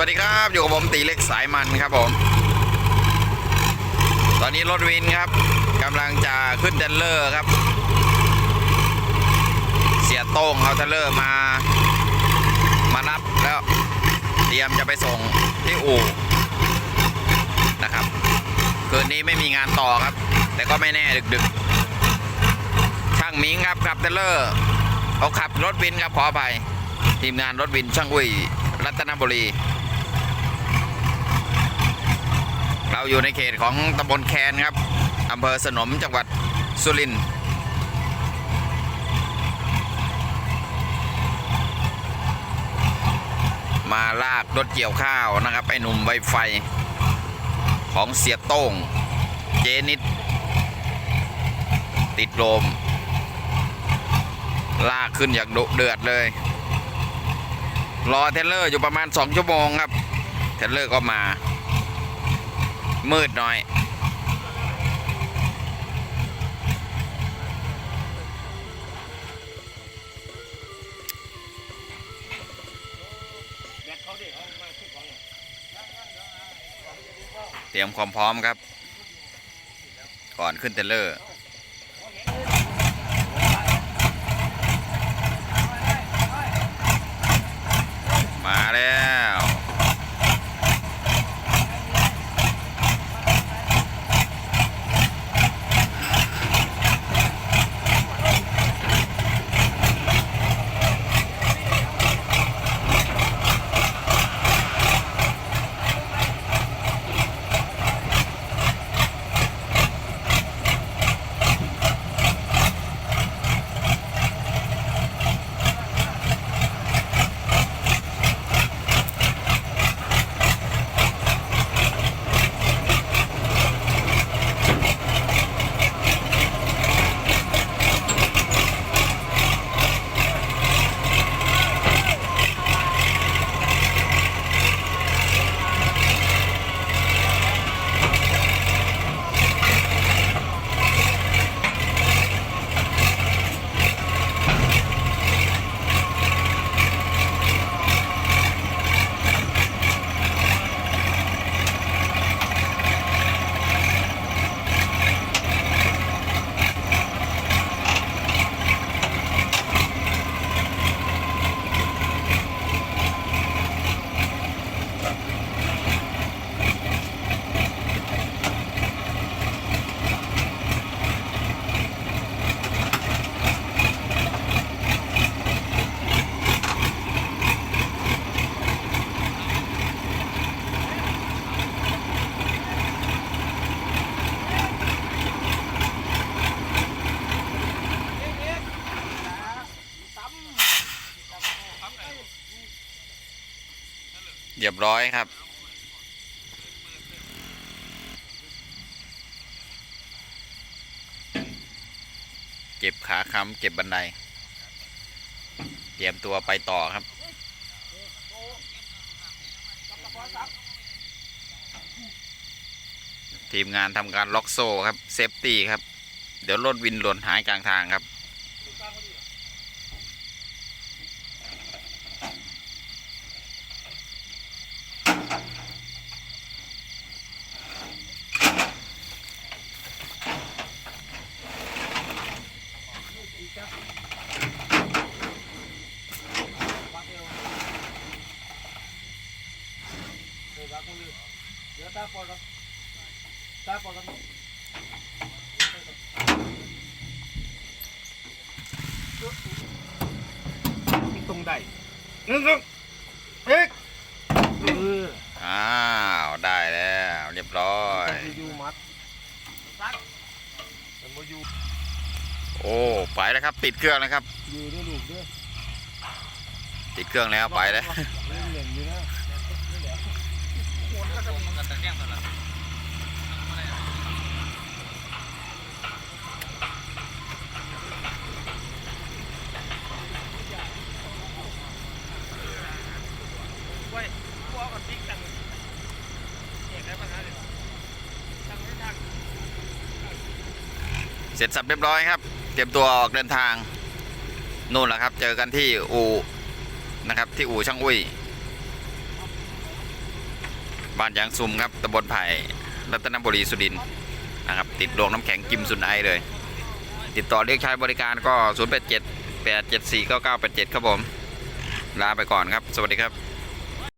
วัสดีครับ อยู่กับผมตีเล็กสายมันครับผม ตอนนี้รถวินครับกำลังจะขึ้นเทรลเลอร์ครับ เสียโต้งเอาเทรลเลอร์มา มารับแล้วเตรียมจะไปส่งที่อู่นะครับคืนนี้ไม่มีงานต่อครับ แต่ก็ไม่แน่ดึกๆ ช่างมิงครับขับเทรลเลอร์เขาขับรถวินครับขออภัยทีมงานรถวินช่างอุ้ยรัตนบุรี เราอยู่ในเขตของตำบลแคนครับอำเภอสนมจังหวัดสุรินทร์มาลากรถเกี่ยวข้าวนะครับ ไอ้หนุ่มไวไฟ ของเสียโต้ง เจนิด ติดลม ลากขึ้นอย่างดุเดือดเลย รอเทเลอร์อยู่ประมาณ 2 ชั่วโมงครับ เทเลอร์ก็มา มืดหน่อย เตรียมความพร้อมครับ ก่อนขึ้นเทรลเลอร์ เรียบร้อยครับ เก็บขาค้ำเก็บบันได เตรียมตัวไปต่อครับ ทีมงานทำการล็อกโซ่ครับ เซฟตี้ครับ เดี๋ยวรถวินหล่นหายกลางทางครับ เดี๋ยวตาปอดครับตาปอดครับตรงใดหนึ่งสองเอ็กอ้าวได้แล้วเรียบร้อยยูมัดซักแต่มยูโอ้ไปแล้วครับ ติดเครื่องแล้วครับยูด้วยลูกด้วยติดเครื่องแล้วไปแล้ว เล่นเล่นอยู่นะ เสร็จสับเรียบร้อยครับ เตรียมตัวออกเดินทางนู่นแหละครับ เจอกันที่อู่นะครับ ที่อู่ช่างอุ้ย บ้านยางซุมครับตำบลไผ่รัตนบุรีสุรินนะครับติดโรงน้ำแข็งกิมซุนไอเลย ติดต่อเรียกใช้บริการก็ 0 8 7 8 7 4 9 9 8 7 ครับผม ลาไปก่อนครับ สวัสดีครับ